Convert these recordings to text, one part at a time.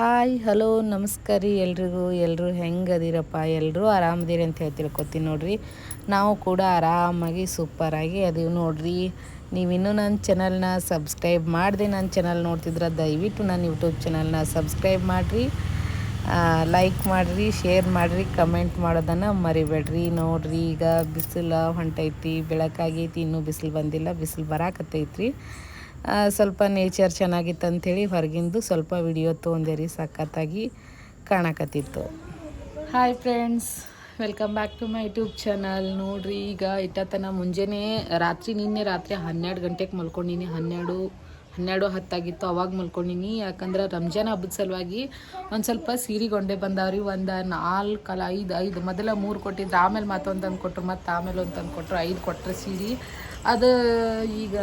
Hi, hello, ನಮಸ್ಕಾರ ರೀ ಎಲ್ರಿಗೂ. ಎಲ್ಲರೂ ಹೆಂಗೆ ಅದಿರಪ್ಪ? ಎಲ್ಲರೂ ಆರಾಮದಿರಿ ಅಂತ ಹೇಳಿ ತಿಳ್ಕೊತೀನಿ ನೋಡ್ರಿ. ನಾವು ಕೂಡ ಆರಾಮಾಗಿ ಸೂಪರಾಗಿ ಅದೀವಿ ನೋಡ್ರಿ. ನೀವಿನ್ನೂ ನನ್ನ ಚಾನಲ್ನ ಸಬ್ಸ್ಕ್ರೈಬ್ ಮಾಡಿದೆ ನನ್ನ ಚಾನಲ್ ನೋಡ್ತಿದ್ರೆ, ದಯವಿಟ್ಟು ನನ್ನ ಯೂಟ್ಯೂಬ್ ಚಾನಲ್ನ ಸಬ್ಸ್ಕ್ರೈಬ್ ಮಾಡಿರಿ. ಲೈಕ್ ಮಾಡಿರಿ ಶೇರ್ ಮಾಡಿರಿ ಕಮೆಂಟ್ ಮಾಡೋದನ್ನು ಮರಿಬೇಡ್ರಿ. ನೋಡ್ರಿ, ಈಗ ಬಿಸಿಲು ಹೊಂಟೈತಿ, ಬೆಳಕಾಗೈತಿ, ಇನ್ನೂ ಬಿಸಿಲು ಬಂದಿಲ್ಲ, ಬಿಸಿಲು ಬರಾಕತ್ತೈತ್ರಿ. ಸ್ವಲ್ಪ ನೇಚರ್ ಚೆನ್ನಾಗಿತ್ತು ಅಂಥೇಳಿ ಹೊರಗಿಂದು ಸ್ವಲ್ಪ ವಿಡಿಯೋ ತೊಗೊಂಡೆ ರೀ ಸಖತ್ತಾಗಿ ಕಾಣಕತ್ತಿತ್ತು. Hi friends welcome back to my YouTube channel ನೋಡ್ರಿ, ಈಗ ಇಟ್ಟತನ ಮುಂಜಾನೆ ರಾತ್ರಿ, ನಿನ್ನೆ ರಾತ್ರಿ ಹನ್ನೆರಡು ಗಂಟೆಗೆ ಮಲ್ಕೊಂಡಿನಿ. ಹನ್ನೆರಡು ಹನ್ನೆರಡು ಹತ್ತಾಗಿತ್ತು, ಅವಾಗ ಮಲ್ಕೊಂಡಿನಿ. ಯಾಕಂದ್ರೆ ರಂಜಾನ್ ಹಬ್ಬದ ಸಲುವಾಗಿ ಒಂದು ಸ್ವಲ್ಪ ಸೀರೆಗೊಂಡೆ ಬಂದಾವ್ರಿ. ಒಂದು ನಾಲ್ಕು ಅಲ್ಲ ಐದು ಐದು, ಮೊದಲ ಮೂರು ಕೊಟ್ಟಿದ್ರು, ಆಮೇಲೆ ಮತ್ತೊಂದು ತಂದು ಕೊಟ್ಟರು ಮತ್ತು ಆಮೇಲೆ ಒಂದು ತಂದು ಕೊಟ್ಟರು ಐದು ಕೊಟ್ಟರೆ ಸೀರೆ. ಅದು ಈಗ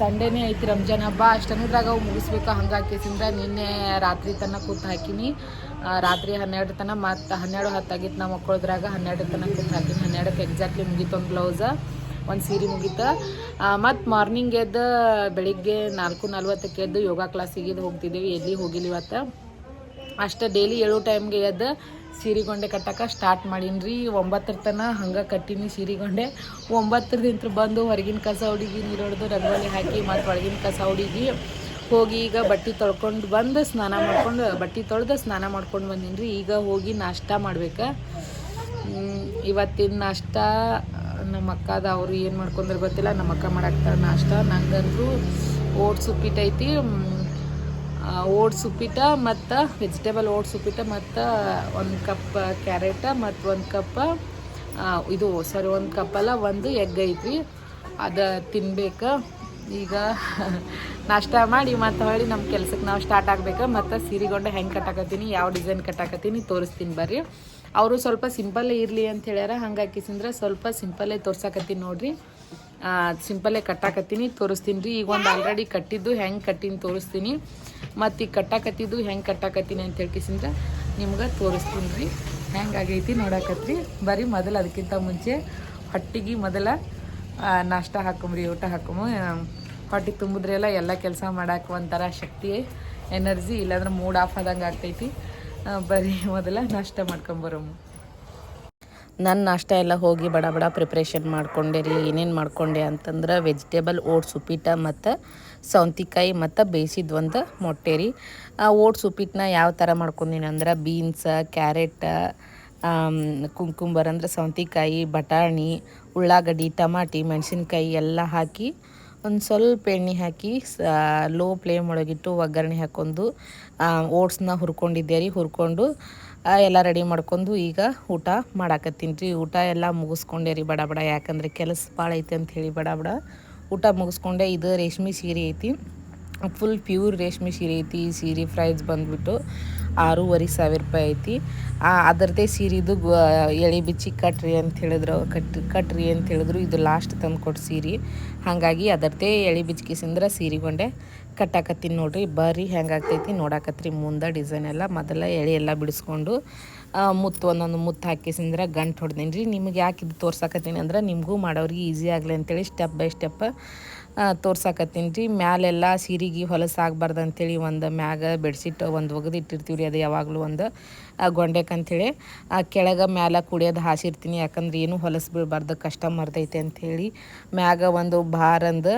ಸಂಡೇನೇ ಐತಿ ರಂಜಾನ್ ಹಬ್ಬ. ಅಷ್ಟಂದ್ರಾಗ ಅವು ಮುಗಿಸ್ಬೇಕು. ಹಂಗಾಕಿಸಿಂದ ನಿನ್ನೆ ರಾತ್ರಿ ತನಕ ಕೂತು ಹಾಕಿನಿ. ರಾತ್ರಿ ಹನ್ನೆರಡು ತನಕ ಮತ್ತು ಹನ್ನೆರಡು ಹತ್ತಾಗಿತ್ತು ನಾವು ಮಕ್ಕಳದ್ರಾಗ ಹನ್ನೆರಡು ತನಕ ಕೂತು ಹಾಕಿನಿ. ಹನ್ನೆರಡಕ್ಕೆ ಎಕ್ಸಾಕ್ಟ್ಲಿ ಮುಗೀತು ಒಂದು ಬ್ಲೌಸ ಒಂದು ಸೀರೆ ಮುಗೀತು. ಮತ್ತು ಮಾರ್ನಿಂಗ್ ಎದ್ದು ಬೆಳಿಗ್ಗೆ ನಾಲ್ಕು ನಲ್ವತ್ತಕ್ಕೆ ಎದ್ದು ಯೋಗ ಕ್ಲಾಸಿಗೆ ಹೋಗ್ತಿದ್ದೀವಿ ಎಲ್ಲಿ ಹೋಗಿಲ್ಲ ಇವತ್ತು. ಅಷ್ಟೇ ಡೈಲಿ ಏಳು ಟೈಮ್ಗೆ ಎದ್ದು ಸೀರೆಗೊಂಡೆ ಕಟ್ಟಕ್ಕೆ ಸ್ಟಾರ್ಟ್ ಮಾಡೀನಿ ರೀ ಒಂಬತ್ತರ ತನಕ ಹಂಗೆ ಕಟ್ಟೀನಿ ಸೀರೆಗೊಂಡೆ. ದಿನ ಬಂದು ಹೊರಗಿನ ಕಸ ಹುಡುಗಿ ನೀರು ಹೊಡೆದು ರಂಗೋಲಿ ಹಾಕಿ ಮತ್ತು ಒಳಗಿನ ಕಸ ಹುಡುಗಿ ಹೋಗಿ ಈಗ ಬಟ್ಟೆ ತೊಳ್ಕೊಂಡು ಬಂದು ಸ್ನಾನ ಮಾಡ್ಕೊಂಡು, ಬಟ್ಟೆ ತೊಳೆದು ಸ್ನಾನ ಮಾಡ್ಕೊಂಡು ಬಂದೀನಿ ರೀ ಈಗ ಹೋಗಿ ನಾಷ್ಟ ಮಾಡ್ಬೇಕು. ಇವತ್ತಿನ ನಾಷ್ಟ ನಮ್ಮ ಅಕ್ಕದ ಅವರು ಏನು ಮಾಡ್ಕೊಂಡ್ರೆ ಗೊತ್ತಿಲ್ಲ. ನಮ್ಮ ಅಕ್ಕ ಮಾಡಾಕ್ತಾರೆ ನಾಷ್ಟ. ನಂಗಂದ್ರು ಓಟ್ಸ್ ಉಪ್ಪಿಟ್ಟೈತಿ. ಓಟ್ಸ್ ಉಪ್ಪಿಟ್ಟ ಮತ್ತು ವೆಜಿಟೇಬಲ್ ಓಟ್ಸ್ ಉಪ್ಪಿಟ್ಟ ಮತ್ತು ಒಂದು ಕಪ್ ಕ್ಯಾರೆಟ ಮತ್ತು ಒಂದು ಕಪ್ ಇದು ಸಾರಿ ಒಂದು ಕಪ್ಪಲ್ಲ ಒಂದು ಎಗ್ ಐತ್ರಿ. ಅದು ತಿನ್ಬೇಕು. ಈಗ ನಾಷ್ಟ ಮಾಡಿ ಮತ್ತು ಹೊಳ್ಳಿ ನಮ್ಮ ಕೆಲ್ಸಕ್ಕೆ ನಾವು ಸ್ಟಾರ್ಟ್ ಆಗ್ಬೇಕು. ಮತ್ತು ಸೀರೆಗೊಂಡೆ ಹೆಂಗೆ ಕಟ್ಟಾಕತ್ತೀನಿ, ಯಾವ ಡಿಸೈನ್ ಕಟ್ಟಾಕತ್ತೀನಿ ತೋರಿಸ್ತೀನಿ ಬರ್ರಿ. ಅವರು ಸ್ವಲ್ಪ ಸಿಂಪಲ್ಲೇ ಇರಲಿ ಅಂತ ಹೇಳ್ಯಾರ. ಹಂಗೆ ಹಾಕಿಸಿಂದ್ರೆ ಸ್ವಲ್ಪ ಸಿಂಪಲ್ಲೇ ತೋರ್ಸಾಕತ್ತೀನಿ ನೋಡಿರಿ. ಸಿಂಪಲ್ಲೇ ಕಟ್ಟಾಕತ್ತೀನಿ, ತೋರಿಸ್ತೀನಿ. ರೀ ಈಗ ಒಂದು ಆಲ್ರೆಡಿ ಕಟ್ಟಿದ್ದು ಹೆಂಗೆ ಕಟ್ಟಿನಿ ತೋರಿಸ್ತೀನಿ. ಮತ್ತು ಈಗ ಕಟ್ಟಾಕತ್ತಿದ್ದು ಹೆಂಗೆ ಕಟ್ಟಾಕತ್ತೀನಿ ಅಂತ ಹೇಳ್ಕಿಸಿಂದ್ರೆ ನಿಮ್ಗೆ ತೋರಿಸ್ತೀನಿ ರೀ. ಹೆಂಗೆ ಆಗೈತಿ ನೋಡಾಕತ್ರಿ. ಬರೀ ಮೊದಲು ಅದಕ್ಕಿಂತ ಮುಂಚೆ ಹೊಟ್ಟಿಗೆ ಮೊದಲ ನಾಷ್ಟ ಹಾಕೊಂಬ್ರಿ ಊಟ ಹಾಕೊಂಬ ಹೊಟ್ಟೆ ತುಂಬಿದ್ರೆ ಎಲ್ಲ ಎಲ್ಲ ಕೆಲಸ ಮಾಡಕ್ಕೆ ಒಂಥರ ಶಕ್ತಿ, ಎನರ್ಜಿ ಇಲ್ಲಾಂದ್ರೆ ಮೂಡ್ ಆಫ್ ಆದಂಗೆ ಆಗ್ತೈತಿ. ಬರೀ ಮೊದಲು ನಾಷ್ಟ ಮಾಡ್ಕೊಂಬರಮ್ಮ ನನ್ನ ನಾಷ್ಟ ಎಲ್ಲ ಹೋಗಿ ಬಡ ಬಡ ಪ್ರಿಪ್ರೇಷನ್ ಮಾಡ್ಕೊಂಡೆ ರೀ, ಏನೇನು ಮಾಡ್ಕೊಂಡೆ ಅಂತಂದ್ರೆ ವೆಜಿಟೇಬಲ್ ಓಟ್ಸ್ ಉಪ್ಪಿಟ್ಟು ಮತ್ತು ಸೌಂತಿಕಾಯಿ ಮತ್ತು ಬೇಯಿಸಿದ ಒಂದು ಮೊಟ್ಟೆ ರೀ. ಆ ಓಟ್ಸ್ ಉಪ್ಪಿಟ್ಟನ್ನ ಯಾವ ಥರ ಮಾಡ್ಕೊಂಡಿನಿ ಅಂದ್ರೆ ಬೀನ್ಸ ಕ್ಯಾರೆಟ್ ಕುಂಕುಂಬರ್ ಅಂದರೆ ಸೌಂತಿಕಾಯಿ, ಬಟಾಣಿ, ಉಳ್ಳಾಗಡ್ಡಿ, ಟಮಾಟಿ, ಮೆಣಸಿನ್ಕಾಯಿ ಎಲ್ಲ ಹಾಕಿ ಒಂದು ಸ್ವಲ್ಪ ಎಣ್ಣೆ ಹಾಕಿ ಲೋ ಫ್ಲೇಮ್ ಒಳಗಿಟ್ಟು ಒಗ್ಗರಣೆ ಹಾಕ್ಕೊಂಡು ಓಟ್ಸ್ನ ಹುರ್ಕೊಂಡಿದ್ದೆ ರೀ, ಹುರ್ಕೊಂಡು ಎಲ್ಲ ರೆಡಿ ಮಾಡ್ಕೊಂಡು ಈಗ ಊಟ ಮಾಡಾಕತ್ತೀನಿ ರೀ. ಊಟ ಎಲ್ಲ ಮುಗಿಸ್ಕೊಂಡೆ ರೀ ಬಡ ಬಡ. ಯಾಕಂದರೆ ಕೆಲಸ ಭಾಳ ಐತೆ ಅಂತ ಹೇಳಿ ಬಡ ಬಡ. ಊಟ ಮುಗಿಸ್ಕೊಂಡೆ. ಇದು ರೇಷ್ಮೆ ಸೀರೆ ಐತಿ. ಫುಲ್ ಪ್ಯೂರ್ ರೇಷ್ಮೆ ಸೀರೆ ಐತಿ. ಸೀರೆ ಪ್ರೈಸ್ ಬಂದುಬಿಟ್ಟು ಆರೂವರೆ ಸಾವಿರ ರೂಪಾಯಿ ಐತಿ. ಅದರದ್ದೇ ಸೀರೆದು ಎಳೆ ಬಿಚ್ಚಿ ಕಟ್ರಿ ಅಂತ ಹೇಳಿದ್ರು. ಕಟ್, ಕಟ್ರಿ ಅಂತ ಹೇಳಿದ್ರು. ಇದು ಲಾಸ್ಟ್ ತಂದು ಕೊಟ್ಟು ಸೀರೆ. ಹಾಗಾಗಿ ಅದರದ್ದೇ ಎಳೆ ಬಿಚ್ಚಿಸಿಂದ್ರೆ ಸೀರೆಗೊಂಡೆ ಕಟ್ಟಾಕತ್ತೀನಿ ನೋಡ್ರಿ. ಬರ್ರಿ ಹೆಂಗಾಗ್ತೈತಿ ನೋಡಾಕತ್ರಿ. ಮುಂದೆ ಡಿಸೈನ್ ಎಲ್ಲ ಮೊದಲ ಎಳೆ ಎಲ್ಲ ಬಿಡಿಸ್ಕೊಂಡು ಮುತ್ತು, ಒಂದೊಂದು ಮುತ್ತು ಹಾಕಿಸಿಂದ್ರೆ ಗಂಟು ಹೊಡೆದೇನ್ರಿ. ರೀ ನಿಮ್ಗೆ ಯಾಕೆ ಇದು ತೋರ್ಸಾಕತ್ತೀನಿ ಅಂದ್ರೆ, ನಿಮಗೂ ಮಾಡೋರಿಗೆ ಈಸಿ ಆಗಲಿ ಅಂತೇಳಿ ಸ್ಟೆಪ್ ಬೈ ಸ್ಟೆಪ್ ತೋರ್ಸಾಕತ್ತೀನಿ ರೀ. ಮ್ಯಾಲೆಲ್ಲ ಸೀರೆಗೆ ಹೊಲಸಾಗಬಾರ್ದು ಅಂಥೇಳಿ ಒಂದು ಮ್ಯಾಗ ಬೆಡ್ಶೀಟ್ ಒಂದು ಒಗೆದು ಇಟ್ಟಿರ್ತೀವಿ ರೀ ಅದು ಯಾವಾಗಲೂ ಒಂದು ಗೊಂಡೆಕಂಥೇಳಿ ಆ, ಕೆಳಗೆ ಮ್ಯಾಲ ಕುಡಿಯೋದು ಹಾಸಿರ್ತೀನಿ ಯಾಕಂದ್ರೆ ಏನು ಹೊಲಸು ಬೀಳಬಾರ್ದು ಕಷ್ಟ ಮರ್ದೈತೆ ಅಂಥೇಳಿ ಮ್ಯಾಗ ಒಂದು ಭಾರಂದು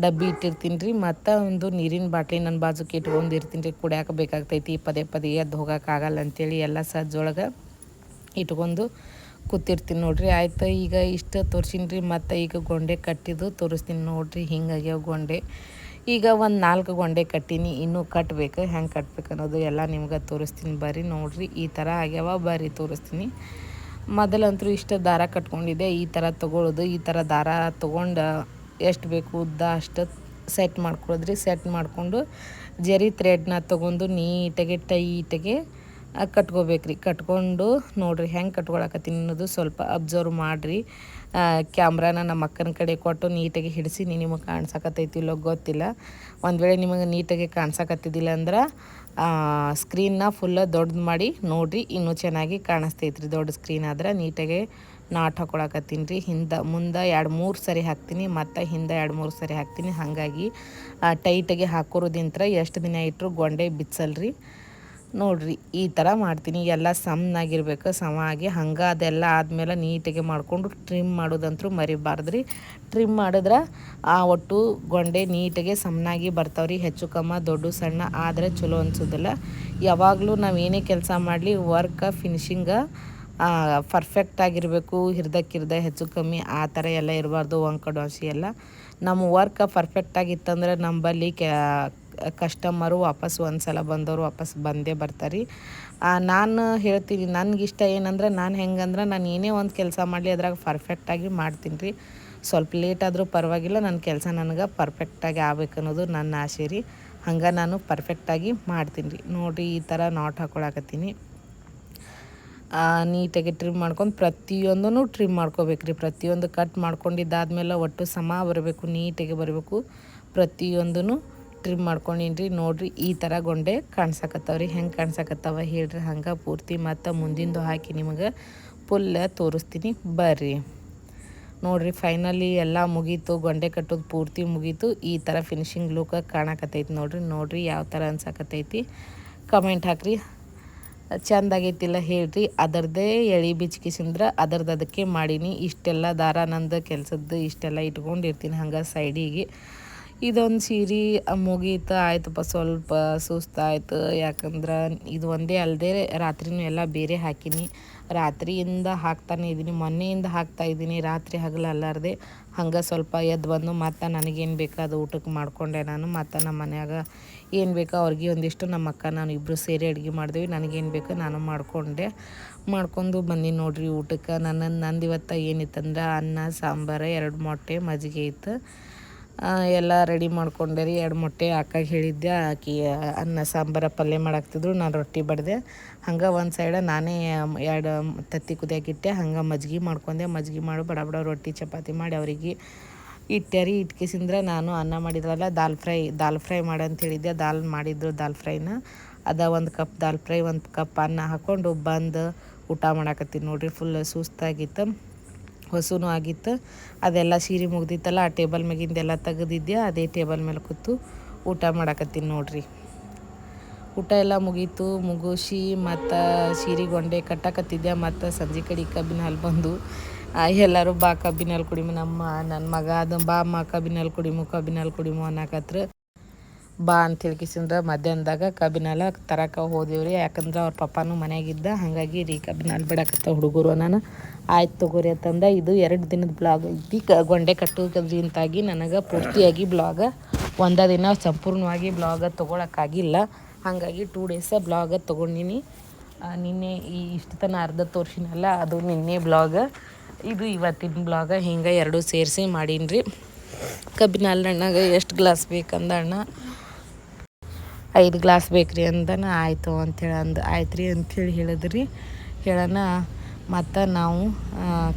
ಡಬ್ಬಿ ಇಟ್ಟಿರ್ತೀನಿ ರೀ. ಮತ್ತು ಒಂದು ನೀರಿನ ಬಾಟ್ಲಿ ನನ್ನ ಬಾಜುಕ್ಕೆ ಇಟ್ಕೊಂಡಿರ್ತೀನಿ ರೀ. ಕುಡಿಯೋಕೆ ಬೇಕಾಗ್ತೈತಿ, ಪದೇ ಪದೇ ಎದ್ದು ಹೋಗೋಕ್ಕಾಗಲ್ಲ ಅಂಥೇಳಿ ಎಲ್ಲ ಸಜ್ಜೊಳಗೆ ಇಟ್ಕೊಂಡು ಕೂತಿರ್ತೀನಿ ನೋಡ್ರಿ. ಆಯ್ತು, ಈಗ ಇಷ್ಟು ತೋರಿಸಿನ್ರಿ ಮತ್ತು ಈಗ ಗೊಂಡೆ ಕಟ್ಟಿದ್ದು ತೋರಿಸ್ತೀನಿ ನೋಡ್ರಿ ಹಿಂಗಾಗ್ಯಾವ ಗೊಂಡೆ. ಈಗ ಒಂದು ನಾಲ್ಕು ಗೊಂಡೆ ಕಟ್ಟೀನಿ, ಇನ್ನೂ ಕಟ್ಟಬೇಕು ಹೆಂಗೆ ಕಟ್ಬೇಕು ಅನ್ನೋದು ಎಲ್ಲ ನಿಮ್ಗೆ ತೋರಿಸ್ತೀನಿ ಬರ್ರಿ ನೋಡ್ರಿ. ಈ ಥರ ಆಗ್ಯಾವ ಬರ್ರಿ ತೋರಿಸ್ತೀನಿ. ಮೊದಲಂತೂ ಇಷ್ಟು ದಾರ ಕಟ್ಕೊಂಡಿದ್ದೆ, ಈ ಥರ ತೊಗೊಳೋದು, ಈ ಥರ ದಾರ ತೊಗೊಂಡು ಎಷ್ಟು ಬೇಕು ಉದ್ದ ಅಷ್ಟು ಸೆಟ್ ಮಾಡ್ಕೊಳ್ಳೋದ್ರಿ ಸೆಟ್ ಮಾಡಿಕೊಂಡು ಜರಿ ಥ್ರೆಡ್ನ ತೊಗೊಂಡು ನೀಟಾಗಿ ಟೈಟಾಗಿ ಕಟ್ಕೋಬೇಕ್ರಿ. ಕಟ್ಕೊಂಡು ನೋಡಿರಿ, ಹೆಂಗೆ ಕಟ್ಕೊಳಕತ್ತೀನಿ ಅನ್ನೋದು ಸ್ವಲ್ಪ ಅಬ್ಸರ್ವ್ ಮಾಡಿರಿ. ಕ್ಯಾಮ್ರಾನ ನಮ್ಮ ಅಕ್ಕನ ಕಡೆ ಕೊಟ್ಟು ನೀಟಾಗಿ ಹಿಡಿಸಿ ನಿಮಗೆ ಕಾಣ್ಸಕತ್ತೈತಿಲ್ಲೋ ಗೊತ್ತಿಲ್ಲ. ಒಂದು ವೇಳೆ ನಿಮಗೆ ನೀಟಾಗಿ ಕಾಣಿಸಕತ್ತಿದ್ದಿಲ್ಲ ಅಂದ್ರೆ ಸ್ಕ್ರೀನ್ನ ಫುಲ್ಲ ದೊಡ್ಡದು ಮಾಡಿ ನೋಡಿರಿ, ಇನ್ನೂ ಚೆನ್ನಾಗಿ ಕಾಣಿಸ್ತೈತ್ರಿ. ದೊಡ್ಡ ಸ್ಕ್ರೀನ್ ಆದ್ರೆ ನೀಟಾಗಿ ನಾಟ್ ಹಾಕೊಳಕತ್ತೀನಿ ರೀ. ಹಿಂದೆ, ಮುಂದೆ ಎರಡು ಮೂರು ಸರಿ ಹಾಕ್ತೀನಿ, ಮತ್ತು ಹಿಂದೆ ಎರಡು ಮೂರು ಸರಿ ಹಾಕ್ತೀನಿ. ಹಾಗಾಗಿ ಟೈಟಾಗಿ ಹಾಕೋರೋದಿಂತ್ರ ಎಷ್ಟು ದಿನ ಇಟ್ಟರು ಗೊಂಡೆ ಬಿಚ್ಚಲ್ರಿ. ನೋಡಿರಿ, ಈ ಥರ ಮಾಡ್ತೀನಿ. ಎಲ್ಲ ಸಮನಾಗಿರ್ಬೇಕು ಸಮ ಆಗಿ ಹಂಗೆ ಅದೆಲ್ಲ ಆದಮೇಲೆ ನೀಟಾಗಿ ಮಾಡಿಕೊಂಡು ಟ್ರಿಮ್ ಮಾಡೋದಂತೂ ಮರಿಬಾರ್ದ್ರಿ. ಟ್ರಿಮ್ ಮಾಡಿದ್ರೆ ಆ ಒಟ್ಟು ಗೊಂಡೆ ನೀಟಾಗಿ ಸಮನಾಗಿ ಬರ್ತಾವ್ರಿ. ಹೆಚ್ಚು ಕಮ್ಮ, ದೊಡ್ಡ, ಸಣ್ಣ ಆದರೆ ಚಲೋ ಅನಿಸೋದಿಲ್ಲ. ಯಾವಾಗಲೂ ನಾವು ಏನೇ ಕೆಲಸ ಮಾಡಲಿ, ವರ್ಕ ಫಿನಿಶಿಂಗ ಪರ್ಫೆಕ್ಟ್ ಆಗಿರಬೇಕು. ಹಿರ್ದಕ್ಕಿರ್ದ ಹೆಚ್ಚು ಕಮ್ಮಿ ಆ ಥರ ಎಲ್ಲ ಇರಬಾರ್ದು ಒಂಕಡೋಸಿ ಎಲ್ಲ. ನಮ್ಮ ವರ್ಕ್ ಪರ್ಫೆಕ್ಟಾಗಿತ್ತಂದ್ರೆ ನಂಬಲ್ಲಿ ಕ್ಯಾ ಕಸ್ಟಮರು ವಾಪಸ್ ಒಂದು ಸಲ ಬಂದವರು ವಾಪಸ್ ಬಂದೇ ಬರ್ತಾರೆ. ನಾನು ಹೇಳ್ತೀನಿ, ನನಗಿಷ್ಟ ಏನಂದ್ರೆ ನಾನು ಹೆಂಗಂದ್ರೆ ನಾನು ಏನೇ ಒಂದು ಕೆಲಸ ಮಾಡಲಿ ಅದ್ರಾಗ ಪರ್ಫೆಕ್ಟಾಗಿ ಮಾಡ್ತೀನಿ ರೀ. ಸ್ವಲ್ಪ ಲೇಟ್ ಆದರೂ ಪರವಾಗಿಲ್ಲ ನನ್ನ ಕೆಲಸ ನನಗೆ ಪರ್ಫೆಕ್ಟಾಗಿ ಆಗ್ಬೇಕು ಅನ್ನೋದು ನನ್ನ ಆಸೆ ರೀ. ಹಂಗೆ ನಾನು ಪರ್ಫೆಕ್ಟಾಗಿ ಮಾಡ್ತೀನಿ ರೀ. ನೋಡಿರಿ ಈ ಥರ ನಾಟ್ ಹಾಕೊಳಕತ್ತೀನಿ. ನೀಟಾಗಿ ಟ್ರಿಮ್ ಮಾಡ್ಕೊಂಡು ಪ್ರತಿಯೊಂದೂ ಟ್ರಿಮ್ ಮಾಡ್ಕೋಬೇಕು ರೀ. ಪ್ರತಿಯೊಂದು ಕಟ್ ಮಾಡ್ಕೊಂಡಿದ್ದಾದ್ಮೇಲೆ ಒಟ್ಟು ಸಮ ಬರಬೇಕು, ನೀಟಾಗಿ ಬರಬೇಕು. ಪ್ರತಿಯೊಂದೂ ಟ್ರಿಮ್ ಮಾಡ್ಕೊಂಡಿನ್ರಿ. ನೋಡಿರಿ, ಈ ಥರ ಗೊಂಡೆ ಕಾಣ್ಸಕತ್ತವ್ರಿ. ಹೆಂಗೆ ಕಾಣ್ಸಕತ್ತವ ಹೇಳ್ರಿ ಹಂಗೆ ಪೂರ್ತಿ ಮತ್ತು ಮುಂದಿಂದು ಹಾಕಿ ನಿಮಗೆ ಫುಲ್ ತೋರಿಸ್ತೀನಿ. ಬರ್ರಿ. ನೋಡಿರಿ ಫೈನಲಿ ಎಲ್ಲ ಮುಗೀತು. ಗೊಂಡೆ ಕಟ್ಟೋದು ಪೂರ್ತಿ ಮುಗೀತು. ಈ ಥರ ಫಿನಿಶಿಂಗ್ ಲುಕ್ ಕಾಣಕತ್ತೈತಿ ನೋಡಿರಿ. ನೋಡಿರಿ ಯಾವ ಥರ ಅನ್ಸಕತ್ತೈತಿ. ಕಮೆಂಟ್ ಹಾಕ್ರಿ. ಚೆಂದಾಗೈತಿಲ್ಲ ಹೇಳ್ರಿ. ಅದರದೇ ಎಳೆ ಬಿಚ್ಕಿಸಿಂದ್ರೆ ಅದರದ್ದು ಅದಕ್ಕೆ ಮಾಡೀನಿ. ಇಷ್ಟೆಲ್ಲ ದಾರ ನಂದು ಕೆಲಸದ್ದು ಇಷ್ಟೆಲ್ಲ ಇಟ್ಕೊಂಡಿರ್ತೀನಿ ಹಂಗೆ ಸೈಡಿಗೆ ಇದೊಂದು ಸೀರೆ ಮುಗೀತು, ಆಯ್ತಪ್ಪ ಸ್ವಲ್ಪ ಸುಸ್ತಾಯಿತು. ಯಾಕಂದ್ರೆ ಇದು ಒಂದೇ ಅಲ್ಲದೆ ರಾತ್ರಿನೂ ಎಲ್ಲ ಬೇರೆ ಹಾಕಿನಿ. ರಾತ್ರಿಯಿಂದ ಹಾಕ್ತಾನೆ ಇದ್ದೀನಿ ಮೊನ್ನೆಯಿಂದ ಹಾಕ್ತಾ ಇದ್ದೀನಿ ರಾತ್ರಿ ಹಗಲು ಹಂಗೆ ಸ್ವಲ್ಪ ಎದ್ದು ಬಂದು ಮತ್ತು ನನಗೇನು ಬೇಕು ಅದು ಊಟಕ್ಕೆ ಮಾಡಿಕೊಂಡೆ ನಾನು. ಮತ್ತು ನಮ್ಮ ಮನ್ಯಾಗ ಏನು ಬೇಕೋ ಅವ್ರಿಗೆ ಒಂದಿಷ್ಟು ನಮ್ಮ ಅಕ್ಕ, ನಾನು ಇಬ್ಬರು ಸೇರಿ ಅಡುಗೆ ಮಾಡಿದ್ವಿ. ನನಗೇನು ಬೇಕೋ ನಾನು ಮಾಡಿಕೊಂಡೆ. ಮಾಡ್ಕೊಂಡು ಬಂದೀನಿ ನೋಡಿರಿ ಊಟಕ್ಕೆ. ನನ್ನ ನಂದು ಇವತ್ತು ಏನಿತ್ತಂದ್ರೆ ಅನ್ನ, ಸಾಂಬಾರು, ಎರಡು ಮೊಟ್ಟೆ, ಮಜ್ಜಿಗೆ ಇತ್ತು. ಎಲ್ಲ ರೆಡಿ ಮಾಡ್ಕೊಂಡೆ ರೀ. ಎರಡು ಮೊಟ್ಟೆ ಅಕ್ಕಾಗೆ ಹೇಳಿದ್ದೆ. ಆಕಿ ಅನ್ನ, ಸಾಂಬಾರ, ಪಲ್ಯ ಮಾಡಾಕ್ತಿದ್ರು. ನಾನು ರೊಟ್ಟಿ ಬಡಿದೆ. ಹಂಗೆ ಒಂದು ಸೈಡ ನಾನೇ ಎರಡು ತತ್ತಿ ಕುದಿಯಾಕಿಟ್ಟೆ ಹಂಗೆ ಮಜ್ಗೆ ಮಾಡ್ಕೊಂಡೆ. ಮಜ್ಜಿ ಮಾಡು, ಬಡ ಬಡ ರೊಟ್ಟಿ ಚಪಾತಿ ಮಾಡಿ ಅವರಿಗೆ ಇಟ್ಟೆ ರೀ. ಇಟ್ಕಿಸಿಂದ್ರ ನಾನು ಅನ್ನ ಮಾಡಿದ್ರಲ್ಲ ದಾಲ್ ಫ್ರೈ ದಾಲ್ ಫ್ರೈ ಮಾಡಂತ ಹೇಳಿದ್ದೆ. ದಾಲ್ ಮಾಡಿದ್ರು ದಾಲ್ ಫ್ರೈನ. ಅದ ಒಂದು ಕಪ್ ದಾಲ್ ಫ್ರೈ, ಒಂದು ಕಪ್ ಅನ್ನ ಹಾಕ್ಕೊಂಡು ಬಂದು ಊಟ ಮಾಡಾಕತ್ತೀನಿ ನೋಡಿರಿ. ಫುಲ್ ಸುಸ್ತಾಗಿತ್ತು. ಹೊಸೂ ಆಗಿತ್ತು. ಅದೆಲ್ಲ ಸೀರೆ ಮುಗ್ದಿತ್ತಲ್ಲ, ಆ ಟೇಬಲ್ ಮ್ಯಾಗಿಂದೆಲ್ಲ ತೆಗೆದಿದ್ದೆ ಅದೇ ಟೇಬಲ್ ಮೇಲೆ ಕೂತು ಊಟ ಮಾಡಾಕತ್ತೀನಿ ನೋಡ್ರಿ. ಊಟ ಎಲ್ಲ ಮುಗೀತು, ಮುಗಿಸಿ ಮತ್ತು ಸೀರೆ ಗೊಂಡೆ ಕಟ್ಟಾಕತ್ತಿದ್ದೆ ಮತ್ತು ಸಂಜೆ ಕಡೆ ಕಬ್ಬಿನ ಹಾಲು ಬಂದು ಎಲ್ಲರೂ ಬಾ ಕಬ್ಬಿನಲ್ಲಿ ಕುಡಿಮು, ನಮ್ಮ ನನ್ನ ಮಗ ಅದು ಬಾ ಅಮ್ಮ ಕಬ್ಬಿನಲ್ಲಿ ಕುಡಿಮು ಕಬ್ಬಿನಲ್ಲಿ ಕುಡಿಮು ಅನ್ನಕತ್ರ. ಬಾ ಅಂತ ಹೇಳ್ಕಿಸಿಂದ ಮಧ್ಯಾಹ್ನದಾಗ ಕಬಿನಾಲ ತರಕ ಹೋದೇವ್ರಿ. ಯಾಕಂದ್ರೆ ಅವ್ರ ಪಪ್ಪನೂ ಮನೆಯಾಗಿದ್ದ. ಹಾಗಾಗಿ ರೀ ಕಬಿನಾಲ್ ಬಿಡಕತ್ತ ಹುಡುಗರು ನಾನು ಆಯ್ತು ತಗೋರಿ ಅಂತಂದ, ಇದು ಎರಡು ದಿನದ ಬ್ಲಾಗ್ ಐತಿ. ಗೊಂಡೆ ಕಟ್ಟೋದ್ರಿಂದಾಗಿ ನನಗೆ ಪೂರ್ತಿಯಾಗಿ ಬ್ಲಾಗ ಒಂದ ದಿನ ಸಂಪೂರ್ಣವಾಗಿ ಬ್ಲಾಗ ತೊಗೊಳಕ್ಕಾಗಿಲ್ಲ. ಹಾಗಾಗಿ ಟೂ ಡೇಸ ಬ್ಲಾಗ ತೊಗೊಂಡಿನಿ. ನಿನ್ನೆ ಈ ಇಷ್ಟು ತನ ಅರ್ಧ ತೋರ್ಸಿನಲ್ಲ, ಅದು ನಿನ್ನೆ ಬ್ಲಾಗ. ಇದು ಇವತ್ತಿನ ಬ್ಲಾಗ, ಹಿಂಗೆ ಎರಡು ಸೇರಿಸಿ ಮಾಡೀನಿ ರೀ ಕಬ್ಬಿನ ಹಾಲಿನಣ್ಣಾಗ ಎಷ್ಟು ಗ್ಲಾಸ್ ಬೇಕಂದ ಅಣ್ಣ? ಐದು ಗ್ಲಾಸ್ ಬೇಕ್ರಿ ಅಂದನ, ಆಯಿತು ಅಂಥೇಳಿ ಅಂದು ಆಯ್ತು ರೀ ಅಂಥೇಳಿ ಹೇಳಿದ್ರಿ. ಹೇಳೋಣ, ಮತ್ತು ನಾವು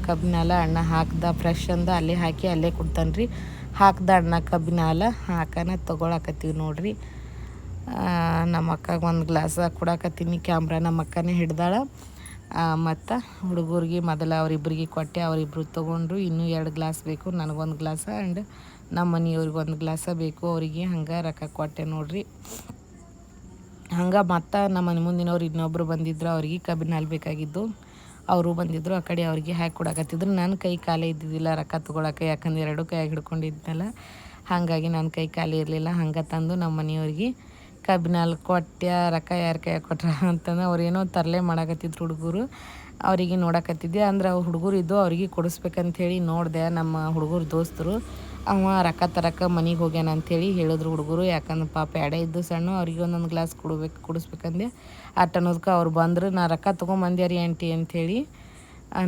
ಕಬ್ಬಿನಾಲ ಅಣ್ಣ ಹಾಕ್ದ ಫ್ರೆಶ್ ಅಂದ ಅಲ್ಲೇ ಹಾಕಿ ಅಲ್ಲೇ ಕೊಡ್ತಾನೆ ರೀ ಹಾಕ್ದ ಅಣ್ಣ ಕಬ್ಬಿನ ಹಾಲು ಹಾಕನ ತೊಗೊಳಕತ್ತೀವಿ ನೋಡ್ರಿ. ನಮ್ಮ ಒಂದು ಗ್ಲಾಸ್ ಕೊಡಕತ್ತೀನಿ, ಕ್ಯಾಮ್ರ ನಮ್ಮ ಅಕ್ಕನೇ ಹಿಡ್ದಾಳ. ಮತ್ತು ಹುಡುಗರಿಗೆ ಮೊದಲು ಅವರಿಬ್ಬರಿಗೆ ಕೊಟ್ಟೆ, ಅವರಿಬ್ರು ತೊಗೊಂಡ್ರು, ಇನ್ನೂ ಎರಡು ಗ್ಲಾಸ್ ಬೇಕು, ನನಗೊಂದು ಗ್ಲಾಸ ಆ್ಯಂಡ್ ನಮ್ಮ ಮನೆಯವ್ರಿಗೆ ಒಂದು ಗ್ಲಾಸ ಬೇಕು, ಅವರಿಗೆ ಹಂಗೆ ರೊಕ್ಕ ಕೊಟ್ಟೆ ನೋಡ್ರಿ. ಹಂಗೆ ಮತ್ತೆ ನಮ್ಮ ಮನೆ ಮುಂದಿನವ್ರು ಇನ್ನೊಬ್ಬರು ಬಂದಿದ್ರು, ಅವ್ರಿಗೆ ಕಬ್ಬಿನ ಹಾಲು ಬೇಕಾಗಿದ್ದು, ಅವರು ಬಂದಿದ್ದರು ಆ ಕಡೆ ಅವ್ರಿಗೆ ಹಾಕಿ ಕೊಡಕತ್ತಿದ್ರು. ನನ್ನ ಕೈ ಕಾಲೇ ಇದ್ದಿದ್ದಿಲ್ಲ, ರೊಕ್ಕ ತೊಗೊಳಕ್ಕೆ ಯಾಕಂದ್ರೆ ಎರಡು ಕೈ ಹಿಡ್ಕೊಂಡಿದ್ನಲ್ಲ. ಹಾಗಾಗಿ ನನ್ನ ಕೈ ಖಾಲಿ ಇರಲಿಲ್ಲ. ಹಂಗೆ ತಂದು ನಮ್ಮ ಮನೆಯವ್ರಿಗೆ ಕಬ್ಬಿನ ಹಾಲು ಕೊಟ್ಟ ರೊಕ್ಕ ಯಾರ ಕೈ ಕೊಟ್ರ ಅಂತಂದ್ರೆ ಅವ್ರೇನೋ ತರಲೆ ಮಾಡಕತ್ತಿದ್ರು ಹುಡುಗರು. ಅವರಿಗೆ ನೋಡಕತ್ತಿದ್ದೆ, ಅಂದ್ರೆ ಅವ್ರು ಹುಡುಗರು ಇದ್ದು ಅವ್ರಿಗೆ ಕೊಡಿಸ್ಬೇಕಂತ ಹೇಳಿ ನೋಡಿದೆ. ನಮ್ಮ ಹುಡುಗರು ದೋಸ್ತರು ಅವ ರೊಕ್ಕ ತರಕ ಮನೆಗೆ ಹೋಗ್ಯಾನ ಅಂಥೇಳಿ ಹೇಳಿದ್ರು ಹುಡುಗರು. ಯಾಕಂದ್ರೆ ಪಾಪ ಎಡೆ ಇದ್ದು ಸಣ್ಣ, ಅವ್ರಿಗೆ ಒಂದೊಂದು ಗ್ಲಾಸ್ ಕೊಡ್ಬೇಕು, ಕುಡಿಸ್ಬೇಕಂದೆ. ಅಟ್ ಅನ್ನೋದಕ್ಕೆ ಅವ್ರು ಬಂದರು, ನಾ ರೊಕ್ಕ ತೊಗೊಂಬಂದ್ಯಾರಿ ಆಂಟಿ? ಅಂಥೇಳಿ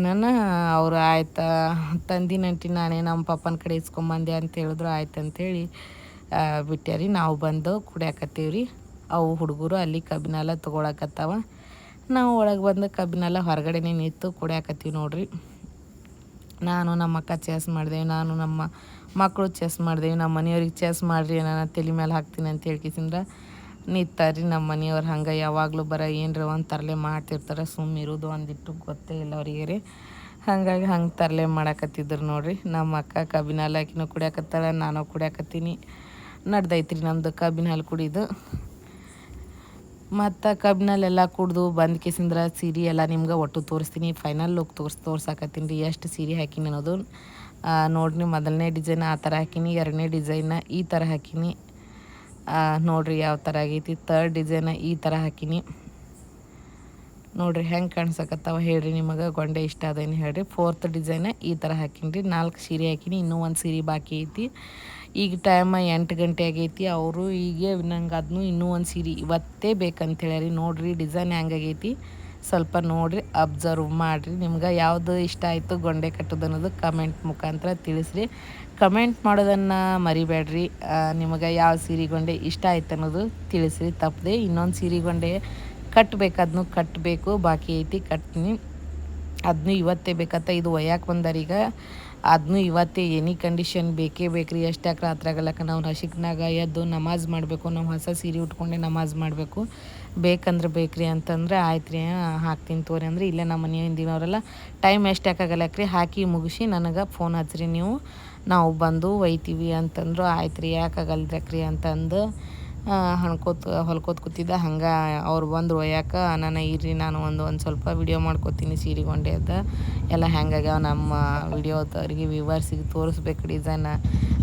ನಾನು ಅವರು, ಆಯ್ತಾ ತಂದಿನಂಟಿ ನಾನೇ ನಮ್ಮ ಪಪ್ಪನ ಕಡೆ ಇಸ್ಕೊಂಬಂದೆ ಅಂತ ಹೇಳಿದ್ರು. ಆಯ್ತು ಅಂಥೇಳಿ ಬಿಟ್ಟ್ಯಾರಿ ನಾವು ಬಂದು ಕುಡಿಯಾಕತ್ತೀವಿ ರೀ. ಅವು ಹುಡುಗರು ಅಲ್ಲಿ ಕಬ್ಬಿನಲ್ಲ ತೊಗೊಳಕತ್ತಾವ. ನಾವು ಒಳಗೆ ಬಂದು ಕಬ್ಬಿನಲ್ಲ ಹೊರಗಡೆನೇ ನಿಂತು ಕುಡಿಯಾಕತ್ತೀವಿ ನೋಡ್ರಿ. ನಾನು ನಮ್ಮ ಅಕ್ಕ ಚೇಸ್ ಮಾಡಿದೆವು ನಾನು ನಮ್ಮ ಮಕ್ಕಳು ಚೆಸ್ ಮಾಡಿದೆವು ನಮ್ಮ ಮನೆಯವ್ರಿಗೆ ಚೆಸ್ ಮಾಡಿರಿ ನಾನು ತಲೆ ಮೇಲೆ ಹಾಕ್ತೀನಿ ಅಂತ ಹೇಳ್ಕಿಸಿಂದ್ರೆ ನಿತ್ತಾರ್ರಿ ನಮ್ಮ ಮನೆಯವ್ರು ಹಂಗೆ ಯಾವಾಗಲೂ ಬರ ಏನರ ಒಂದು ತರಲೆ ಮಾಡ್ತಿರ್ತಾರೆ ಸುಮ್ಮ ಇರೋದು ಒಂದಿಟ್ಟು ಗೊತ್ತೇ ಇಲ್ಲ ಅವರಿಗೆ ರೀ. ಹಾಗಾಗಿ ಹಂಗೆ ತರಲೆ ಮಾಡಾಕತ್ತಿದ್ರು ನೋಡಿರಿ. ನಮ್ಮ ಅಕ್ಕ ಕಬ್ಬಿನ ಹಾಲು ಹಾಕಿನೂ ಕುಡಿಯಾಕತ್ತಾಳೆ, ನಾನು ಕುಡಿಯಾಕತ್ತೀನಿ. ನಡ್ದೈತ್ರಿ ನಮ್ಮದು ಕಬ್ಬಿನ ಹಾಲು ಕುಡಿದು. ಮತ್ತು ಕಬ್ಬಿನಲ್ಲೆಲ್ಲ ಕುಡ್ದು ಬಂದು ಕೇಸಿಂದ್ರ ಸೀರೆ ಎಲ್ಲ ನಿಮ್ಗೆ ಒಟ್ಟು ತೋರಿಸ್ತೀನಿ. ಫೈನಲ್ ಲುಕ್ ತೋರಿಸ್, ತೋರ್ಸಾಕತ್ತೀನಿ. ರೀ ಎಷ್ಟು ಸೀರೆ ಹಾಕೀನಿ ಅನ್ನೋದು ನೋಡ್ರಿ. ಮೊದಲನೇ ಡಿಸೈನ್ ಆ ಥರ ಹಾಕೀನಿ, ಎರಡನೇ ಡಿಸೈನ್ ಈ ಥರ ಹಾಕೀನಿ. ನೋಡಿರಿ ಯಾವ ಥರ ಆಗೈತಿ. ತರ್ಡ್ ಡಿಸೈನ ಈ ಥರ ಹಾಕೀನಿ. ನೋಡಿರಿ ಹೆಂಗೆ ಕಾಣಿಸಕತ್ತಾವ ಹೇಳ್ರಿ ನಿಮಗೆ. ಗೊಂಡೆ ಇಷ್ಟ ಅದೇನು ಹೇಳ್ರಿ. ಫೋರ್ತ್ ಡಿಸೈನ ಈ ಥರ ಹಾಕೀನಿ ರೀ ನಾಲ್ಕು ಸೀರೆ ಹಾಕೀನಿ, ಇನ್ನೂ ಒಂದು ಸೀರೆ ಬಾಕಿ ಐತಿ. ಈಗ ಟೈಮ್ ಎಂಟು ಗಂಟೆ ಆಗೈತಿ, ಅವರು ಈಗ ನಂಗೆ ಅದನ್ನು ಇನ್ನೂ ಒಂದು ಸೀರೆ ಇವತ್ತೇ ಬೇಕಂತ ಹೇಳಿ ನೋಡಿರಿ ಡಿಸೈನ್ ಹೆಂಗಾಗೈತಿ ಸ್ವಲ್ಪ ನೋಡಿರಿ ಅಬ್ಸರ್ವ್ ಮಾಡಿರಿ. ನಿಮ್ಗೆ ಯಾವುದು ಇಷ್ಟ ಆಯಿತು ಗೊಂಡೆ ಕಟ್ಟೋದು ಅನ್ನೋದು ಕಮೆಂಟ್ ಮುಖಾಂತರ ತಿಳಿಸ್ರಿ. ಕಮೆಂಟ್ ಮಾಡೋದನ್ನು ಮರಿಬೇಡ್ರಿ. ನಿಮಗೆ ಯಾವ ಸೀರೆ ಗೊಂಡೆ ಇಷ್ಟ ಆಯ್ತು ಅನ್ನೋದು ತಿಳಿಸ್ರಿ. ತಪ್ಪದೆ ಇನ್ನೊಂದು ಸೀರೆ ಗೊಂಡೆ ಕಟ್ಟಬೇಕು ಅದನ್ನು ಕಟ್ಟಬೇಕು ಬಾಕಿ ಐತಿ ಕಟ್ತೀನಿ. ಅದನ್ನು ಇವತ್ತೇ ಬೇಕತ್ತ ಇದು ಒಯ್ಯಾಕೆ ಬಂದಾರೀಗ. ಅದನ್ನು ಇವತ್ತೇ ಎನಿ ಕಂಡೀಷನ್ ಬೇಕೇ ಬೇಕ್ರಿ, ಎಷ್ಟು ಯಾಕೆ ಆಗಲ್ಲಕ್ಕ ನಾವು ಹಸಿಕ್ನಾಗ ಎದ್ದು ನಮಾಜ್ ಮಾಡಬೇಕು, ನಾವು ಹೊಸ ಸೀರೆ ಉಟ್ಕೊಂಡೆ ನಮಾಜ್ ಮಾಡಬೇಕು. ಬೇಕಂದ್ರೆ ಬೇಕ್ರಿ ಅಂತಂದ್ರೆ ಆಯ್ತು ರೀ ಹಾಕ್ತೀನಿ ತೋರಿ ಅಂದ್ರೆ ಇಲ್ಲೇ ನಮ್ಮ ಮನೆ ಹಿಂದಿನವರೆಲ್ಲ. ಟೈಮ್ ಎಷ್ಟು ರೀ ಹಾಕಿ ಮುಗಿಸಿ ನನಗೆ ಫೋನ್ ಹಚ್ಚಿರಿ ನೀವು. ನಾವು ಬಂದು ಒಯ್ತೀವಿ ಅಂತಂದ್ರು ಆಯ್ತು ರೀ ಯಾಕಾಗಲ್ದ್ರಕ್ರಿ ಅಂತಂದು. ಹಣ್ಕೋತ, ಹೊಲ್ಕೋತ ಕೂತಿದ್ದ. ಹಂಗೆ ಅವ್ರು ಬಂದು ಒಯ್ಯಾಕ ನಾನು ಇರ್ರಿ, ನಾನು ಒಂದು ಒಂದು ಸ್ವಲ್ಪ ವಿಡಿಯೋ ಮಾಡ್ಕೋತೀನಿ, ಸೀರೆಗೊಂಡೆ ಅಂತ ಎಲ್ಲ ಹೆಂಗಾಗ್ಯಾವ ನಮ್ಮ ವಿಡಿಯೋದವ್ರಿಗೆ ವ್ಯೂವರ್ಸಿಗೆ ತೋರಿಸ್ಬೇಕು ಡಿಸೈನ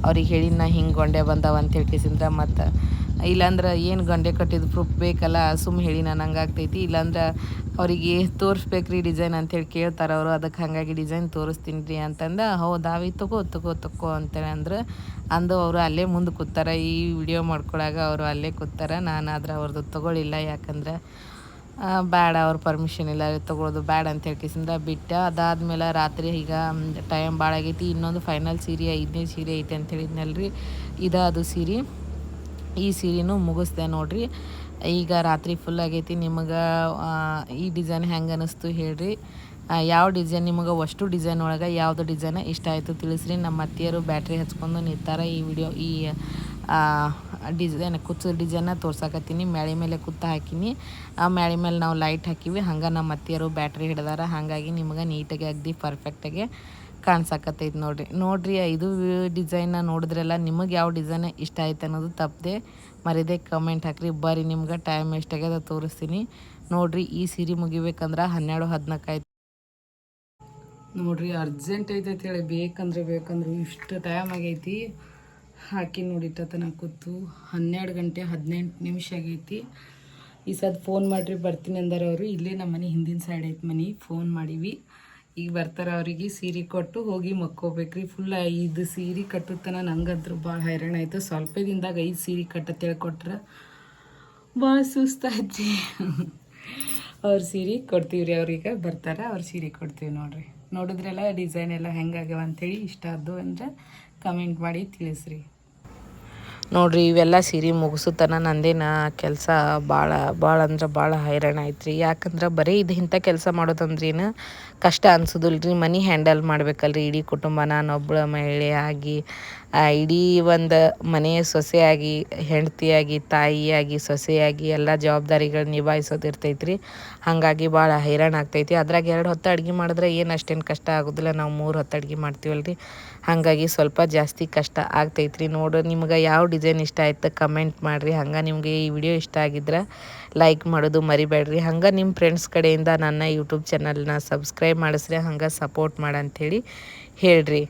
ಅವ್ರಿಗೆ ಹೇಳಿ ನಾ ಹಿಂಗೆ ಗೊಂಡೆ ಬಂದಾವ ಅಂತ ಹೇಳ್ಕೇಸಿಂದ್ರ ಮತ್ತು ಇಲ್ಲಾಂದ್ರೆ ಏನು ಗಂಡೆ ಕಟ್ಟಿದ ಪ್ರೂಫ್ ಬೇಕಲ್ಲ ಸುಮ್ಮ ಹೇಳಿ ನಾನು ಹಂಗಾಗ್ತೈತಿ ಇಲ್ಲಾಂದ್ರೆ ಅವರಿಗೆ ತೋರಿಸ್ಬೇಕ್ರಿ ಡಿಸೈನ್ ಅಂತೇಳಿ ಕೇಳ್ತಾರೆ ಅವರು ಅದಕ್ಕೆ ಹಾಗಾಗಿ ಡಿಸೈನ್ ತೋರಿಸ್ತೀನಿ ರೀ ಅಂತಂದು ಹೌದಾವಿ ತಗೋ ತಗೋ ತಗೋ ಅಂತೇಳಿ ಅಂದ್ರೆ ಅಂದು ಅವರು ಅಲ್ಲೇ ಮುಂದೆ ಕೂತಾರೆ. ಈ ವಿಡಿಯೋ ಮಾಡ್ಕೊಳಾಗ ಅವರು ಅಲ್ಲೇ ಕೂತಾರ. ನಾನು ಆದ್ರೆ ಅವ್ರದ್ದು ತೊಗೊಳಿಲ್ಲ, ಯಾಕಂದ್ರೆ ಬ್ಯಾಡ ಅವ್ರ ಪರ್ಮಿಷನ್ ಇಲ್ಲ, ತೊಗೊಳೋದು ಬ್ಯಾಡ ಅಂತ ಹೇಳ್ಕಿಸಿಂದ ಬಿಟ್ಟ. ಅದಾದ್ಮೇಲೆ ರಾತ್ರಿ ಈಗ ಟೈಮ್ ಭಾಳ ಆಗೈತಿ. ಇನ್ನೊಂದು ಫೈನಲ್ ಸೀರೆ, ಐದನೇ ಸೀರೆ ಐತೆ ಅಂತ ಹೇಳಿದ್ನಲ್ರಿ. ಇದ ಅದು ಸೀರೆ. ಈ ಸೀರೆನೂ ಮುಗಿಸ್ದೆ ನೋಡ್ರಿ. ಈಗ ರಾತ್ರಿ ಫುಲ್ ಆಗೈತಿ. ನಿಮಗೆ ಈ ಡಿಸೈನ್ ಹೆಂಗೆ ಅನ್ನಿಸ್ತು ಹೇಳ್ರಿ. ಯಾವ ಡಿಸೈನ್ ನಿಮಗೆ ಅಷ್ಟು ಡಿಸೈನ್ ಒಳಗೆ, ಯಾವುದು ಡಿಸೈನ್ ಇಷ್ಟ ಆಯಿತು ತಿಳಿಸ್ರಿ. ನಮ್ಮ ಅತ್ತಿಯರು ಬ್ಯಾಟ್ರಿ ಹಚ್ಕೊಂಡು ನಿಂತಾರೆ ಈ ವಿಡಿಯೋ ಈ ಡಿಸೈನ್ ಕುಚ್ಚು ಡಿಸೈನ ತೋರ್ಸಾಕತ್ತೀನಿ. ಮ್ಯಾಳಿ ಮೇಲೆ ಕುತ್ತ ಹಾಕಿನಿ. ಆ, ಮ್ಯಾಳಿ ಮೇಲೆ ನಾವು ಲೈಟ್ ಹಾಕಿವಿ. ಹಂಗೆ ನಮ್ಮ ಅತ್ತಿಯರು ಬ್ಯಾಟ್ರಿ ಹಿಡ್ದಾರ. ಹಾಗಾಗಿ ನಿಮ್ಗೆ ನೀಟಾಗಿ ಅಗ್ದಿ ಪರ್ಫೆಕ್ಟಾಗಿ ಕಾಣ್ಸಕತ್ತೈತೆ ನೋಡಿರಿ. ನೋಡಿರಿ ಇದು ಡಿಸೈನ್ನ ನೋಡಿದ್ರೆಲ್ಲ ನಿಮಗೆ ಯಾವ ಡಿಸೈನ್ ಇಷ್ಟ ಆಯ್ತು ಅನ್ನೋದು ತಪ್ಪದೆ ಮರಿದೆ ಕಮೆಂಟ್ ಹಾಕ್ರಿ. ಬರ್ರಿ, ನಿಮ್ಗೆ ಟೈಮ್ ಎಷ್ಟಾಗ್ಯದ ತೋರಿಸ್ತೀನಿ. ನೋಡಿರಿ, ಈ ಸೀರೆ ಮುಗಿಬೇಕಂದ್ರೆ ಹನ್ನೆರಡು, ಹದಿನಾಲ್ಕು ಆಯ್ತು. ನೋಡಿರಿ ಅರ್ಜೆಂಟ್ ಐತೆ ಅಂತ ಹೇಳಿ. ಬೇಕಂದ್ರೆ ಬೇಕಂದ್ರೆ ಇಷ್ಟು ಟೈಮ್ ಆಗೈತಿ. ಹಾಕಿ ನೋಡಿಟ್ಟ ತನಕ ಕೂತು. ಹನ್ನೆರಡು ಗಂಟೆ ಹದಿನೆಂಟು ನಿಮಿಷ ಆಗೈತಿ. ಈ ಸದ್ ಫೋನ್ ಮಾಡಿರಿ, ಬರ್ತೀನಿ ಅಂದಾರ ಅವರು. ಇಲ್ಲೇ ನಮ್ಮ ಮನೆ ಹಿಂದಿನ ಸೈಡ್ ಐತೆ ಮನೆ. ಫೋನ್ ಮಾಡೀವಿ. ಈಗ ಬರ್ತಾರೆ ಅವರಿಗೆ ಸೀರೆ ಕೊಟ್ಟು ಹೋಗಿ ಮಕ್ಕೋಬೇಕ್ರಿ. ಫುಲ್ ಐದು ಸೀರೆ ಕಟ್ಟುತ್ತನ ನಂಗಂತೂ ಭಾಳ ಹೈರಾಣ ಆಯಿತು. ಸ್ವಲ್ಪ ದಿನದಾಗ ಐದು ಸೀರೆ ಕಟ್ಟತ್ತೆ ಹೇಳ್ಕೊಟ್ರೆ. ಭಾಳ ಸುಸ್ತಾಯ್ತು ಅವ್ರ ಸೀರೆ ಕೊಡ್ತೀವಿ ರೀ ಅವ್ರಿಗೆ. ಬರ್ತಾರೆ ಅವ್ರ ಸೀರೆ ಕೊಡ್ತೀವಿ ನೋಡಿರಿ. ನೋಡಿದ್ರೆಲ್ಲ ಡಿಸೈನ್ ಎಲ್ಲ ಹೆಂಗಾಗ್ಯಾವ ಅಂತೇಳಿ ಇಷ್ಟ ಆದ್ದು ಅಂದರೆ ಕಮೆಂಟ್ ಮಾಡಿ ತಿಳಿಸ್ರಿ. ನೋಡ್ರಿ, ಇವೆಲ್ಲ ಸೀರೆ ಮುಗಿಸುತ್ತನ ನಂದೇನ ಕೆಲಸ ಭಾಳ ಭಾಳ ಅಂದ್ರೆ ಭಾಳ ಹೈರಾಣ ಐತ್ರಿ ಯಾಕಂದ್ರೆ ಬರೀ ಇದು ಇಂಥ ಕೆಲಸ ಮಾಡೋದಂದ್ರೇನು ಕಷ್ಟ ಅನ್ಸೋದಿಲ್ರಿ. ಮನಿ ಹ್ಯಾಂಡಲ್ ಮಾಡ್ಬೇಕಲ್ರಿ ಇಡೀ ಕುಟುಂಬ ನಾನೊಬ್ಬಳ ಮಹಿಳೆ ಆಗಿ ಇಡೀ ಒಂದು ಮನೆಯ ಸೊಸೆಯಾಗಿ, ಹೆಂಡತಿಯಾಗಿ, ತಾಯಿಯಾಗಿ, ಸೊಸೆಯಾಗಿ ಎಲ್ಲ ಜವಾಬ್ದಾರಿಗಳು ನಿಭಾಯಿಸೋದಿರ್ತೈತೆ ರೀ ಹಾಗಾಗಿ ಭಾಳ ಹೈರಾಣ ಆಗ್ತೈತಿ. ಅದ್ರಾಗ ಎರಡು ಹೊತ್ತು ಅಡುಗೆ ಮಾಡಿದ್ರೆ ಏನು ಅಷ್ಟೇನು ಕಷ್ಟ ಆಗೋದಿಲ್ಲ. ನಾವು ಮೂರು ಹೊತ್ತು ಅಡುಗೆ ಮಾಡ್ತೀವಲ್ಲ ರೀ ಹಾಗಾಗಿ ಸ್ವಲ್ಪ ಜಾಸ್ತಿ ಕಷ್ಟ ಆಗ್ತೈತ್ರಿ. ನೋಡು, ನಿಮ್ಗೆ ಯಾವ ಡಿಸೈನ್ ಇಷ್ಟ ಆಯ್ತು ಕಮೆಂಟ್ ಮಾಡಿರಿ. ಹಂಗೆ ನಿಮಗೆ ಈ ವಿಡಿಯೋ ಇಷ್ಟ ಆಗಿದ್ರೆ ಲೈಕ್ ಮಾಡೋದು ಮರಿಬೇಡ್ರಿ. ಹಂಗೆ ನಿಮ್ಮ ಫ್ರೆಂಡ್ಸ್ ಕಡೆಯಿಂದ ನನ್ನ ಯೂಟ್ಯೂಬ್ ಚಾನಲ್ನ ಸಬ್ಸ್ಕ್ರೈಬ್ ಮಾಡಿಸ್ರಿ, ಹಂಗೆ ಸಪೋರ್ಟ್ ಮಾಡಂಥೇಳಿ ಹೇಳ್ರಿ.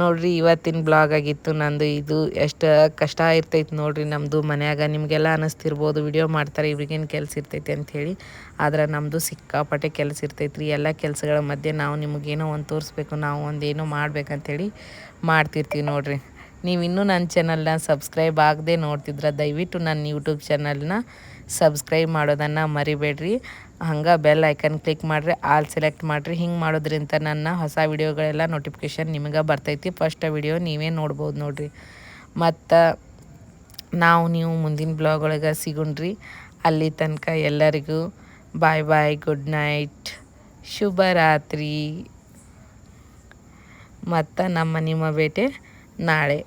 ನೋಡ್ರಿ ಇವತ್ತಿನ ಬ್ಲಾಗ್ ಆಗಿತ್ತು, ನಂದು ಇದು ಎಷ್ಟು ಕಷ್ಟ ಇರ್ತೈತೆ ನೋಡ್ರಿ ನಮ್ಮದು ಮನ್ಯಾಗ. ನಿಮಗೆಲ್ಲ ಅನ್ನಿಸ್ತಿರ್ಬೋದು ವಿಡಿಯೋ ಮಾಡ್ತಾರೆ, ಇವ್ರಿಗೇನು ಕೆಲಸ ಇರ್ತೈತೆ ಅಂಥೇಳಿ ಆದ್ರೆ ನಮ್ಮದು ಸಿಕ್ಕಾಪಟ್ಟೆ ಕೆಲಸ ಇರ್ತೈತೆ ರೀ ಎಲ್ಲ ಕೆಲಸಗಳ ಮಧ್ಯೆ ನಾವು ನಿಮಗೇನೋ ಒಂದು ತೋರಿಸ್ಬೇಕು, ನಾವು ಒಂದೇನೋ ಏನೋ ಮಾಡ್ಬೇಕಂತೇಳಿ ಮಾಡ್ತಿರ್ತೀವಿ ನೋಡ್ರಿ. ನೀವು ಇನ್ನೂ ನನ್ನ ಚಾನಲ್ನ ಸಬ್ಸ್ಕ್ರೈಬ್ ಆಗದೆ ನೋಡ್ತಿದ್ರೆ, ದಯವಿಟ್ಟು ನನ್ನ ಯೂಟ್ಯೂಬ್ ಚಾನಲ್ನ ಸಬ್ಸ್ಕ್ರೈಬ್ ಮಾಡೋದನ್ನು ಮರಿಬೇಡ್ರಿ. ಹಂಗೆ ಬೆಲ್ ಐಕನ್ ಕ್ಲಿಕ್ ಮಾಡಿರಿ ಆಲ್ ಸೆಲೆಕ್ಟ್ ಮಾಡಿರಿ. ಹಿಂಗೆ ಮಾಡೋದ್ರಿಂದ ನನ್ನ ಹೊಸ ವಿಡಿಯೋಗಳೆಲ್ಲ ನೋಟಿಫಿಕೇಷನ್ ನಿಮಗೆ ಬರ್ತೈತಿ. ಫಸ್ಟ್ ವಿಡಿಯೋ ನೀವೇ ನೋಡ್ಬೋದು ನೋಡಿರಿ. ಮತ್ತು ನಾವು ನೀವು ಮುಂದಿನ ಬ್ಲಾಗ್ ಒಳಗೆ ಸಿಗುಣ್ರಿ. ಅಲ್ಲಿ ತನಕ ಎಲ್ಲರಿಗೂ ಬಾಯ್ ಬಾಯ್ ಗುಡ್ ನೈಟ್ ಶುಭರಾತ್ರಿ. ಮತ್ತು ನಮ್ಮ ನಿಮ್ಮ ಭೇಟೆ ನಾಳೆ.